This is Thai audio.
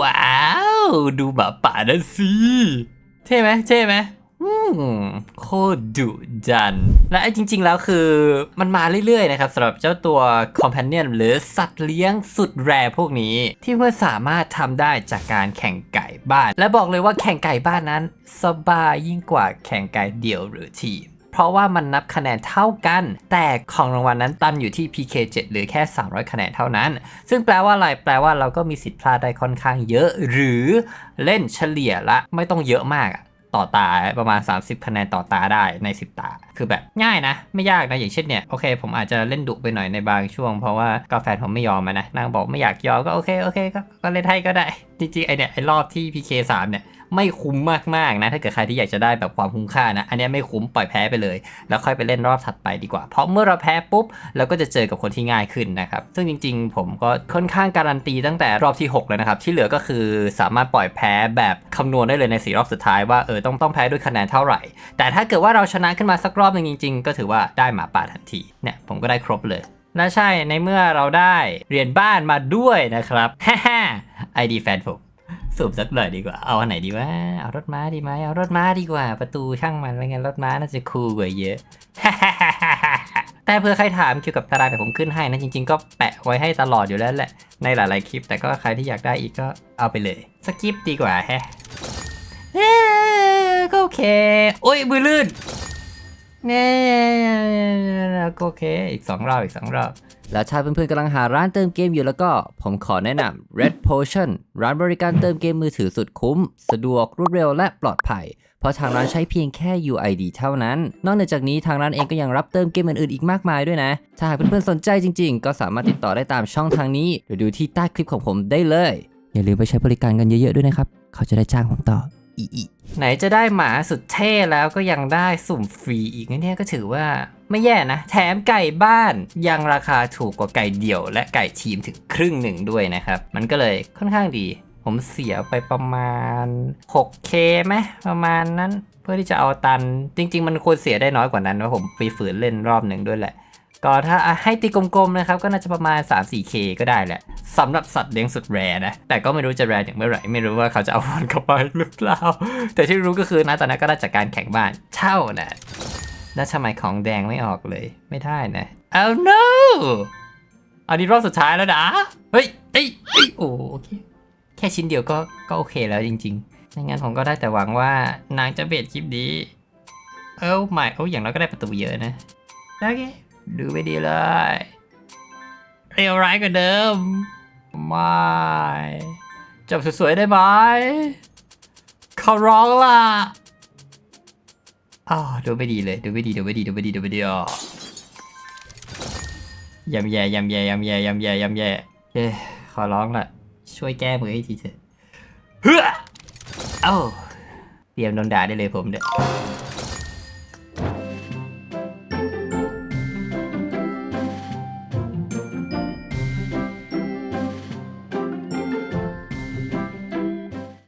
ว้าว ดูหมาป่านั่นสิเท่ไหมเท่ไหมโคตรดุดัน และไอ้จริง ๆ แล้วคือมันมาเรื่อย ๆ นะครับสำหรับเจ้าตัว companion หรือสัตว์เลี้ยงสุดแรพวกนี้ ที่เมื่อสามารถทำได้จากการแข่งไก่บ้าน และบอกเลยว่าแข่งไก่บ้านนั้น สบายยิ่งกว่าแข่งไก่เดี่ยวหรือทีม ราะว่ามันนับคะแนนเท่ากัน แต่ของรางวัลนั้นตั้งอยู่ที่ PK7 หรือแค่ 300 คะแนนเท่านั้น ซึ่งแปลว่าอะไร แปลว่าเราก็มีสิทธิ์พลาดได้ค่อนข้างเยอะ หรือเล่นเฉลี่ยละไม่ต้องเยอะมากต่อตาประมาณ 30 คะแนนต่อตาได้ใน 10 ตา คือแบบง่ายนะ ไม่ยากนะ อย่างเช่นเนี่ย โอเค ผมอาจจะเล่นดุไปหน่อยในบางช่วง เพราะว่ากาแฟผมไม่ยอมอะนะนางบอกไม่อยากยอมก็โอเค โอเคก็ก็เล่นให้ก็ได้ จริงๆ ไอเนี่ยไอรอบที่ PK3 เนี่ย ไม่คุ้มมากๆนะ ถ้าเกิดใครที่อยากจะได้แบบความคุ้มค่านะ อันนี้ไม่คุ้มปล่อยแพ้ไปเลย แล้วค่อยไปเล่นรอบถัดไปดีกว่า เพราะเมื่อเราแพ้ปุ๊บเราก็จะเจอกับคนที่ง่ายขึ้นนะครับ ซึ่งจริง ๆ ผมก็ค่อนข้างการันตีตั้งแต่รอบที่ 6 แล้วนะครับ ที่เหลือก็คือสามารถปล่อยแพ้แบบคำนวณได้เลยในสี่รอบสุดท้ายว่าเออต้องต้องแพ้ด้วยคะแนนเท่าไหร่ แต่ถ้าเกิดว่าเราชนะขึ้นมาสักรอบหนึงจริง ๆ ก็ถือว่าได้หมาป่าทันทีเนี่ยผมก็ได้ครบเลยและใช่ในเมื่อเราได้เหรียญบ้านมาด้วยนะครับฮ่าฮ่าไอดีแฟนผม สูบสักหน่อยดีกว่า เอาอันไหนดีวะ เอารถม้าดีไหมเอารถม้าดีกว่า ประตูช่างมันไรเงี้ยรถม้าน่าจะคูลกว่าเยอะ แต่เพื่อใครถามเกี่ยวกับตารางแต่ผมขึ้นให้นะจริง ๆ ก็แปะไว้ให้ตลอดอยู่แล้วแหละ ในหลายๆคลิป แต่ก็ใครที่อยากได้อีกก็เอาไปเลย สกิปดีกว่าแฮะเอ๊ะก็โอเค โอ้ยมือลื่น เนี่ยโอเค อีกสองรอบอีกสองรอบ แล้วถ้าเพื่อนๆกำลังหาร้านเติมเกมอยู่แล้วก็ ผมขอแนะนำ Red Potion ร้านบริการเติมเกมมือถือสุดคุ้ม สะดวกรวดเร็วและปลอดภัย เพราะทางร้านใช้เพียงแค่ UID เท่านั้น นอกนจากนี้ทางร้านเองก็ยังรับเติมเกมอื่นๆอีกมากมายด้วยนะ ถ้าหากเพื่อนๆสนใจจริงๆ ก็สามารถติดต่อได้ตามช่องทางนี้หรือดูที่ใต้คลิปของผมได้เลย อย่าลืมไปใช้บริการกันเยอะๆด้วยนะครับ เขาจะได้จ้างผมต่อ อีอีไหนจะได้หมาสุดเท่แล้วก็ยังได้สุ่มฟรีอีกเนี่ยก็ถือว่าไม่แย่นะ แถมไก่บ้านยังราคาถูกกว่าไก่เดี่ยว และไก่ทีมถึงครึ่งหนึ่งด้วยนะครับ มันก็เลยค่อนข้างดี ผมเสียไปประมาณ 6K ไหมประมาณนั้น เพื่อที่จะเอาตัน จริง ๆ มันควรเสียได้น้อยกว่านั้นว่าผมไปฝืนเล่นรอบหนึ่งด้วยแหละ ก็ถ้าให้ตีกลมๆนะครับ ก็น่าจะประมาณ 3-4K ก็ได้แหละสำหรับสัตว์เลี้ยงสุดแรนะ แต่ก็ไม่รู้จะแรอย่างเมื่อไหร่ไม่รู้ว่าเขาจะเอามันเข้าไปหรือเปล่า แต่ที่รู้ก็คือนะตอนนั้นก็ได้จากการแข่งบ้านเช่านะแล้วทำไมของแดงไม่ออกเลยไม่ได้นะ oh no อันนี้รอบสุดท้ายแล้วนะเฮ้ยเอ้ยเอ้ยโอ้โอเคแค่ชิ้นเดียวก็ก็โอเคแล้วจริงๆไม่งั้นผมก็ได้แต่หวังว่านางจะเบรดคลิปนี้ เอ้าไม่โอ้อย่างเราก็ได้ประตูเยอะนะโอเค ดูไม่ดีเลยเรียวร้ายกว่าเดิม ไม่จบสวยๆได้ไหมขาร้องล่ะอ้าวดูไม่ดีเลย ดูไม่ดี ดูไม่ดี ดูไม่ดี ดูไม่ดีอะยำแย่ยำแย่ยำแย่ยำแย่ยำแย่เย้ขอร้องล่ะ ช่วยแก้มือให้ทีเถอะเฮ้อเอ้าเตรียมโดนด่าได้เลยผมเด้อ